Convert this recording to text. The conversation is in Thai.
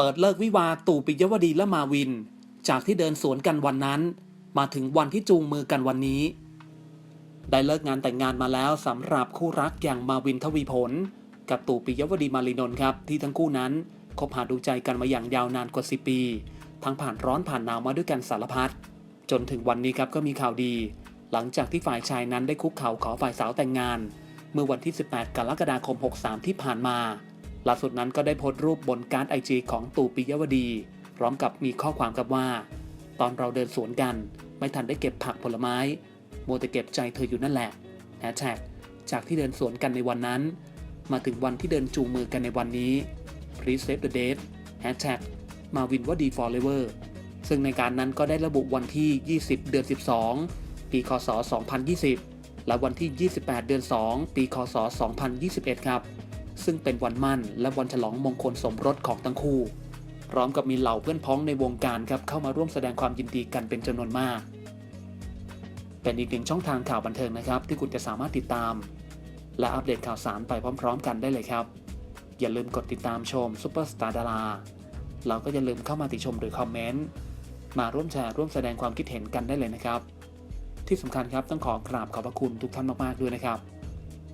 เปิดเลิกวิวาตู่ปิยวดีและมาวิน จากที่เดินสวนกันวันนั้น มาถึงวันที่จูงมือกันวันนี้ ได้เลิกงานแต่งงานมาแล้วสำหรับคู่รักอย่างมาวินทวีผล กับตู่ปิยวดีมารีนนท์ครับ ที่ทั้งคู่นั้นคบหาดูใจกันมาอย่างยาวนานกว่า 10 ปี ทั้งผ่านร้อนผ่านหนาวมาด้วยกันสารพัดจนถึงวันนี้ครับก็มีข่าวดี หลังจากที่ฝ่ายชายนั้นได้คุกเข่าขอฝ่ายสาวแต่งงาน เมื่อวันที่ 18 กรกฎาคม 63 ที่ผ่านมา ล่าสุดนั้นก็ได้โพสต์รูปบนการ์ดไอจีของตู่ปิยวดี พร้อมกับมีข้อความกับว่า ตอนเราเดินสวนกัน ไม่ทันได้เก็บผักผลไม้โมแต่เก็บใจเธออยู่นั่นแหละแฮชแท็กจากที่เดินสวนกันในวันนั้น มาถึงวันที่เดินจูงมือกันในวันนี้ please save the date แฮชแท็กมาวินว่าดี forever ซึ่งในการนั้นก็ได้ระบุวันที่ 20 เดือน 12 ปีคศ 2020 และวันที่ 28 เดือน 2 ปีคศ 2021 ครับ ซึ่งเป็นวันมั่นและวันฉลองมงคลสมรสของทั้งคู่ พร้อมกับมีเหล่าเพื่อนพ้องในวงการครับเข้ามาร่วมแสดงความยินดีกันเป็นจำนวนมาก เป็นอีกหนึ่งช่องทางข่าวบันเทิงนะครับ ที่คุณจะสามารถติดตาม และอัปเดตข่าวสารไปพร้อม ๆ กันได้เลยครับ อย่าลืมกดติดตามชมซุปเปอร์สตาร์ดาราแล้วก็อย่าลืมเข้ามาติชมหรือคอมเมนต์มาร่วมแชร์ร่วมแสดงความคิดเห็นกันได้เลยนะครับ ที่สำคัญครับต้องขอกราบขอบพระคุณทุกท่านมากๆด้วยนะครับ